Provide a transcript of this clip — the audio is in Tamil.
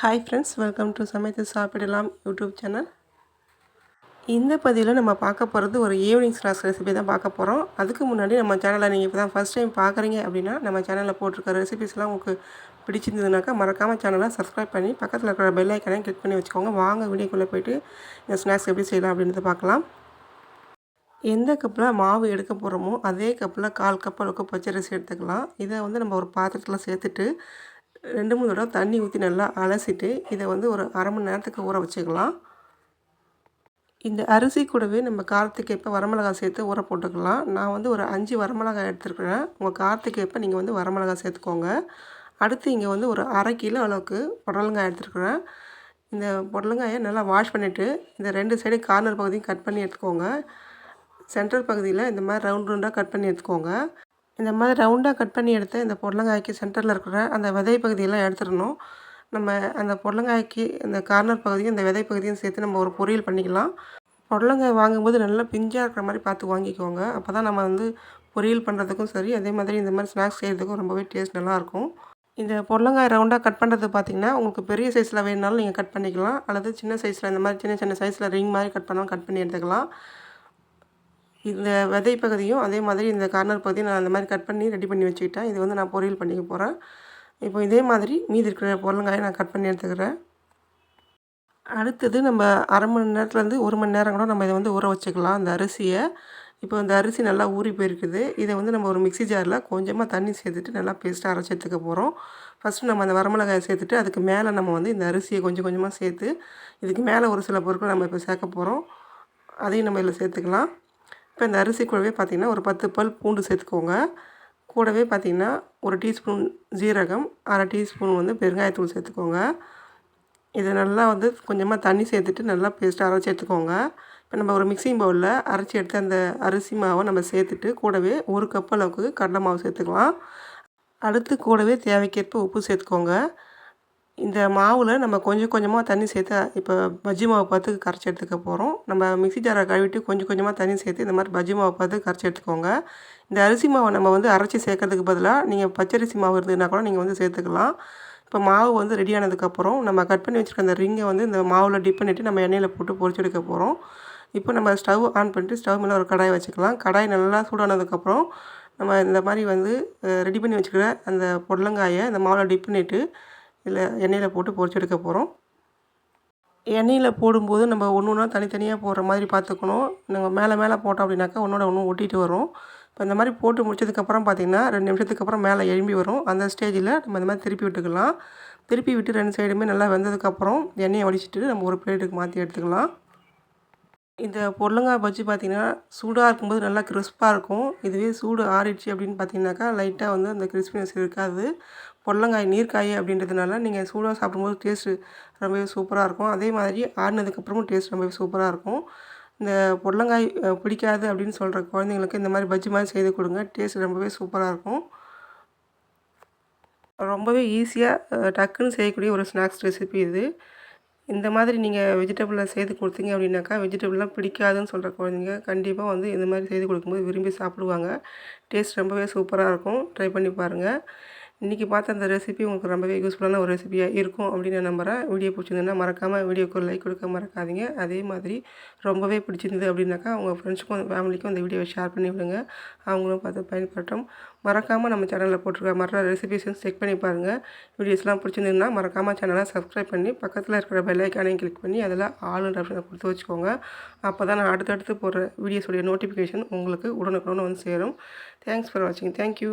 ஹாய் ஃப்ரெண்ட்ஸ் வெல்கம் டு சமைத்து சாப்பிடலாம் யூடியூப் சேனல் இந்த பதிவில் நம்ம பார்க்க போகிறது ஒரு ஈவினிங் ஸ்நாக்ஸ் ரெசிபி தான் பார்க்க போகிறோம் அதுக்கு முன்னாடி நம்ம சேனலை நீங்கள் இப்போ தான் ஃபஸ்ட் டைம் பார்க்குறீங்க அப்படின்னா நம்ம சேனலில் போட்டிருக்க ரெசிபிஸ்லாம் உங்களுக்கு பிடிச்சிருந்ததுனாக்கா மறக்காமல் சேனலை சப்ஸ்கிரைப் பண்ணி பக்கத்தில் இருக்கிற பெல் ஐக்கனையும் கிளிக் பண்ணி வச்சுக்கோங்க. வாங்க வீடியோக்குள்ளே போயிட்டு இந்த ஸ்நாக்ஸ் எப்படி செய்யலாம் அப்படின்றத பார்க்கலாம். எந்த கப்பில் மாவு எடுக்க போகிறோமோ அதே கப்பில் கால் கப் அளவுக்கு பச்சரிசி எடுத்துக்கலாம். இதை வந்து நம்ம ஒரு பாத்திரத்தில் சேர்த்துட்டு ரெண்டு மூணு தடவை தண்ணி ஊற்றி நல்லா அலசிட்டு இதை வந்து ஒரு அரை மணி நேரத்துக்கு ஊற வச்சுக்கலாம். இந்த அரிசி கூடவே நம்ம காரத்துக்கு ஏற்ப வரமிளகாய் சேர்த்து ஊற போட்டுக்கலாம். நான் வந்து ஒரு அஞ்சு வரமிளகாய் எடுத்துருக்குறேன். உங்கள் காரத்துக்கு ஏற்ப நீங்கள் வந்து வரமிளகாய் சேர்த்துக்கோங்க. அடுத்து இங்கே வந்து ஒரு அரை கிலோ அளவுக்கு புடலங்காய் எடுத்துருக்குறேன். இந்த புடலங்காயை நல்லா வாஷ் பண்ணிவிட்டு இந்த ரெண்டு சைடு கார்னர் பகுதியும் கட் பண்ணி எடுத்துக்கோங்க. சென்ட்ரல் பகுதியில் இந்த மாதிரி ரவுண்ட் ரவுண்டாக கட் பண்ணி எடுத்துக்கோங்க. இந்த மாதிரி ரவுண்டாக கட் பண்ணி எடுத்து இந்த பொடலங்காய்க்கு சென்டரில் இருக்கிற அந்த விதை பகுதியெல்லாம் எடுத்துடணும். நம்ம அந்த பொடலங்காய்க்கு இந்த கார்னர் பகுதியும் இந்த விதை பகுதியும் சேர்த்து நம்ம ஒரு பொரியல் பண்ணிக்கலாம். பொடலங்காய் வாங்கும்போது நல்லா பிஞ்சாக இருக்கிற மாதிரி பார்த்து வாங்கிக்கோங்க. அப்போ தான் நம்ம வந்து பொரியல் பண்ணுறதுக்கும் சரி அதே மாதிரி இந்த மாதிரி ஸ்நாக்ஸ் செய்கிறதுக்கும் ரொம்பவே டேஸ்ட் நல்லாயிருக்கும். இந்த பொடலங்காய் ரவுண்டாக கட் பண்ணுறது பார்த்திங்கன்னா உங்களுக்கு பெரிய சைஸில் வேணுனாலும் நீங்கள் கட் பண்ணிக்கலாம். அல்லது சின்ன சைஸில் இந்த மாதிரி சின்ன சின்ன சைஸில் ரிங் மாதிரி கட் பண்ணாலும் கட் பண்ணி எடுத்துக்கலாம். இந்த விதை பகுதியும் அதே மாதிரி இந்த கார்னர் பகுதியும் நான் அந்த மாதிரி கட் பண்ணி ரெடி பண்ணி வச்சுக்கிட்டேன். இது வந்து நான் பொரியல் பண்ணிக்க போகிறேன் இப்போ இதே மாதிரி மீதி இருக்கிற பொருளுங்காயை நான் கட் பண்ணி எடுத்துக்கிறேன். அடுத்தது நம்ம அரை மணி நேரத்துலேருந்து ஒரு மணி நேரம் கூட நம்ம இதை வந்து ஊற வச்சுக்கலாம். அந்த அரிசியை. இப்போ இந்த அரிசி நல்லா ஊறி போயிருக்குது. இதை வந்து நம்ம ஒரு மிக்சி ஜாரில் கொஞ்சமாக தண்ணி சேர்த்துட்டு நல்லா பேஸ்ட்டாக அரைச்சி எடுத்துக்க போகிறோம் ஃபஸ்ட்டு நம்ம அந்த வரமிளகாயை சேர்த்துட்டு அதுக்கு மேலே நம்ம வந்து இந்த அரிசியை கொஞ்சம் கொஞ்சமாக சேர்த்து இதுக்கு மேலே ஒரு சில பொருட்கள் நம்ம இப்போ சேர்க்க போகிறோம் அதையும் நம்ம இதில் சேர்த்துக்கலாம். இப்போ இந்த அரிசி கூடவே பார்த்திங்கன்னா ஒரு பத்து பல் பூண்டு சேர்த்துக்கோங்க. கூடவே பார்த்திங்கன்னா ஒரு டீஸ்பூன் ஜீரகம் அரை டீஸ்பூன் வந்து பெருங்காயத்தூள் சேர்த்துக்கோங்க. இதை நல்லா வந்து கொஞ்சமாக தண்ணி சேர்த்துட்டு நல்லா பேஸ்ட்டாக அரைச்சி எடுத்துக்கோங்க. இப்போ நம்ம ஒரு மிக்சிங் பவுலில் அரைச்சி எடுத்து அந்த அரிசி மாவை நம்ம சேர்த்துட்டு கூடவே ஒரு கப் அளவுக்கு கடலை மாவு சேர்த்துக்கலாம். அடுத்து கூடவே தேவைக்கேற்ப உப்பு சேர்த்துக்கோங்க. இந்த மாவில் நம்ம கொஞ்சம் கொஞ்சமாக தண்ணி சேர்த்து இப்போ பஜ்ஜி மாவு பார்த்து கரைச்சி எடுத்துக்க போகிறோம் நம்ம மிக்சி ஜாரை கழுவிட்டு கொஞ்சம் கொஞ்சமாக தண்ணி சேர்த்து இந்த மாதிரி பஜ்ஜி மாவு பார்த்து கரைச்சி எடுத்துக்கோங்க. இந்த அரிசி மாவை நம்ம வந்து அரைச்சி சேர்க்கறதுக்கு பதிலாக நீங்கள் பச்சரிசி மாவு இருந்ததுன்னா கூட நீங்கள் வந்து சேர்த்துக்கலாம். இப்போ மாவு வந்து ரெடி ஆனதுக்கப்புறம் நம்ம கட் பண்ணி வச்சுருக்க அந்த ரிங்கை வந்து இந்த மாவில் டிப் பண்ணிவிட்டு நம்ம எண்ணெயில் போட்டு பொறிச்சு எடுக்க போகிறோம் இப்போ நம்ம ஸ்டவ் ஆன் பண்ணிட்டு ஸ்டவ் மேலே ஒரு கடாய் வச்சுக்கலாம். கடாய் நல்லா சூடானதுக்கப்புறம் நம்ம இந்த மாதிரி வந்து ரெடி பண்ணி வச்சுக்கிற அந்த பொடலங்காயை இந்த மாவில் டிப் பண்ணிவிட்டு இதில் எண்ணெயில் போட்டு பொறிச்சு எடுக்க போகிறோம். எண்ணெயில் போடும்போது நம்ம ஒன்று ஒன்றா தனித்தனியாக போடுற மாதிரி பார்த்துக்கணும். நம்ம மேலே மேலே போட்டோம் அப்படின்னாக்கா ஒன்றோட ஒன்று ஒட்டிகிட்டு வரும். இப்போ இந்த மாதிரி போட்டு முடிச்சதுக்கப்புறம் பார்த்திங்கன்னா ரெண்டு நிமிஷத்துக்கு அப்புறம் மேலே எழும்பி வரும். அந்த ஸ்டேஜில் நம்ம இந்த மாதிரி திருப்பி விட்டுக்கலாம். திருப்பி விட்டு ரெண்டு சைடுமே நல்லா வெந்ததுக்கப்புறம் எண்ணெயை வடிச்சிட்டு நம்ம ஒரு பிளேட்டுக்கு மாற்றி எடுத்துக்கலாம். இந்த பொருளங்காய் பஜ்ஜி பார்த்திங்கன்னா சூடாக இருக்கும்போது நல்லா கிறிஸ்பாக இருக்கும். இதுவே சூடு ஆறிடுச்சு அப்படின்னு பார்த்தீங்கன்னாக்கா லைட்டாக வந்து அந்த கிறிஸ்பினஸ் இருக்காது. பொருளங்காய் நீர்க்காய் அப்படின்றதுனால நீங்கள் சூடாக சாப்பிடும்போது டேஸ்ட்டு ரொம்பவே சூப்பராக இருக்கும். அதே மாதிரி ஆடினதுக்கப்புறமும் டேஸ்ட் ரொம்பவே சூப்பராக இருக்கும். இந்த பொடலங்காய் பிடிக்காது அப்படின்னு சொல்கிற குழந்தைங்களுக்கு இந்த மாதிரி பஜ்ஜி மாதிரி செய்து கொடுங்க. டேஸ்ட் ரொம்பவே சூப்பராக இருக்கும். ரொம்பவே ஈஸியாக டக்குன்னு செய்யக்கூடிய ஒரு ஸ்நாக்ஸ் ரெசிபி இது. இந்த மாதிரி நீங்கள் வெஜிடபிளை செய்து கொடுத்தீங்க அப்படின்னாக்கா வெஜிடபிள்லாம் பிடிக்காதுன்னு சொல்கிற குழந்தைங்க கண்டிப்பாக வந்து இந்த மாதிரி செய்து கொடுக்கும்போது விரும்பி சாப்பிடுவாங்க. டேஸ்ட் ரொம்பவே சூப்பராக இருக்கும். ட்ரை பண்ணி பாருங்கள் இன்றைக்கி பார்த்த அந்த ரெசிபி உங்களுக்கு ரொம்பவே யூஸ்ஃபுல்லான ஒரு ரெசிபியாக இருக்கும் அப்படின்னு நான் நம்புகிறேன் வீடியோ பிடிச்சிருந்ததுன்னா மறக்காமல் வீடியோக்கு லைக் கொடுக்க மறக்காதீங்க. அதே மாதிரி ரொம்பவே பிடிச்சிருந்தது அப்படின்னாக்கா உங்கள் ஃப்ரெண்ட்ஸுக்கும் ஃபேமிலிக்கும் அந்த வீடியோவை ஷேர் பண்ணி விடுங்க. அவங்களும் பார்த்து பயன்படுத்தும் மறக்காமல் நம்ம சேனலில் போட்டிருக்க மற்ற ரெசிபிஸும் செக் பண்ணி பாருங்கள் வீடியோஸ்லாம் பிடிச்சிருந்ததுன்னா மறக்காமல் சேனலை சப்ஸ்கிரைப் பண்ணி பக்கத்தில் இருக்கிற பெல்லைக்கானையும் கிளிக் பண்ணி அதில் ஆளுன்ற ஆப்ஷனை கொடுத்து வச்சுக்கோங்க. அப்போ தான் நான் அடுத்தடுத்து போடுற வீடியோஸுடைய நோட்டிஃபிகேஷன் உங்களுக்கு உடனுக்குடன் வந்து சேரும். தேங்க்ஸ் ஃபார் வாட்சிங் தேங்க்யூ